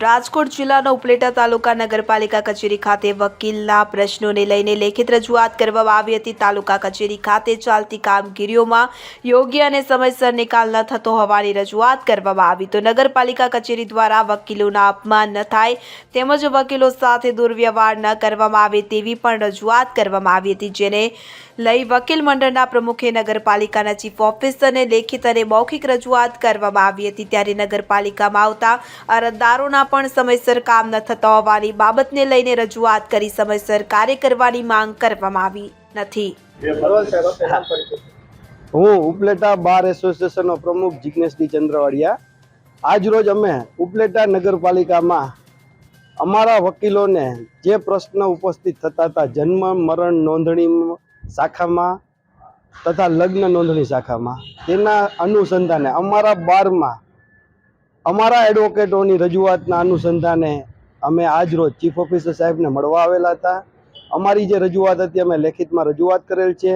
રાજકોટ જિલ્લાના ઉપલેટા તાલુકા નગરપાલિકા કચેરી ખાતે વકીલના પ્રશ્નોને લઈને લેખિત રજૂઆત કરવામાં આવી હતી. તાલુકા કચેરી ખાતે ચાલતી કામગીરીઓમાં યોગ્ય અને સમયસર નિકાલ ન થતો હોવાની રજૂઆત કરવામાં આવી. તો નગરપાલિકા કચેરી દ્વારા વકીલોના અપમાન ન થાય તેમજ વકીલો સાથે દુર્વ્યવહાર ન કરવામાં આવે તેવી પણ રજૂઆત કરવામાં આવી હતી, જેને લઈ વકીલ મંડળના પ્રમુખે નગરપાલિકાના ચીફ ઓફિસરને લેખિત અને મૌખિક રજૂઆત કરવામાં આવી હતી. ત્યારે નગરપાલિકામાં આવતા અરજદારોના પણ સમયસર કામ ન થતા હોવાની બાબતને લઈને રજૂઆત કરી સમયસર કાર્ય કરવાની માંગ કરવામાં આવી નથી. હું ઉપલેટા બાર એસોસિએશનનો પ્રમુખ જિગ્નેશ ડી ચંદ્રવાડિયા. આજ રોજ અમે ઉપલેટા નગરપાલિકામાં અમારા વકીલોને જે પ્રશ્ન ઉપસ્થિત થતા હતા, જન્મ, મરણ નોંધણી શાખામાં તથા લગ્ન નોંધણી શાખામાં, તેના અનુસંધાને અમારા બારમાં અમારા એડવોકેટોની રજૂઆતના અનુસંધાને અમે આજ રોજ ચીફ ઓફિસર સાહેબને મળવા આવેલા હતા. અમારી જે રજૂઆત હતી, અમે લેખિતમાં રજૂઆત કરેલ છે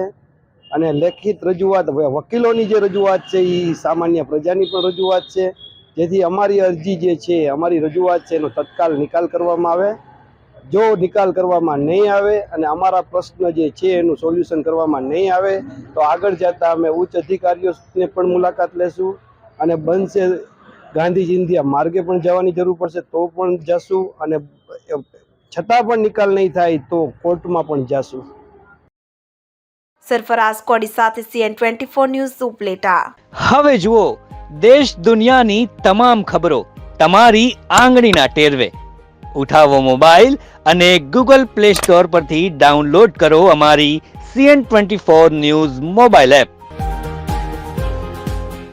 અને લેખિત રજૂઆત વકીલોની જે રજૂઆત છે એ સામાન્ય પ્રજાની પણ રજૂઆત છે. જેથી અમારી અરજી જે છે, અમારી રજૂઆત છે, એનો તત્કાલ નિકાલ કરવામાં આવે. જો નિકાલ કરવામાં નહીં આવે અને અમારા પ્રશ્ન જે છે, એનું સોલ્યુશન કરવામાં નહીં આવે, તો આગળ જતાં અમે ઉચ્ચ અધિકારીઓને પણ મુલાકાત લેશું અને બનશે ગાંધી ઇન્ડિયા માર્ગે પણ જવાની જરૂર પડશે તો પણ જશું અને છતાં પણ નિકાલ નહીં થાય તો કોર્ટમાં પણ જશું. સરફરાઝ કોડી સાથે CN twenty four news Upleta. હવે જુઓ દેશ દુનિયાની તમામ ખબરો તમારી આંગળીના ટેરવે. ઉઠાવો મોબાઈલ અને ગૂગલ પ્લે સ્ટોર પરથી ડાઉનલોડ કરો અમારી CN twenty four news mobile app.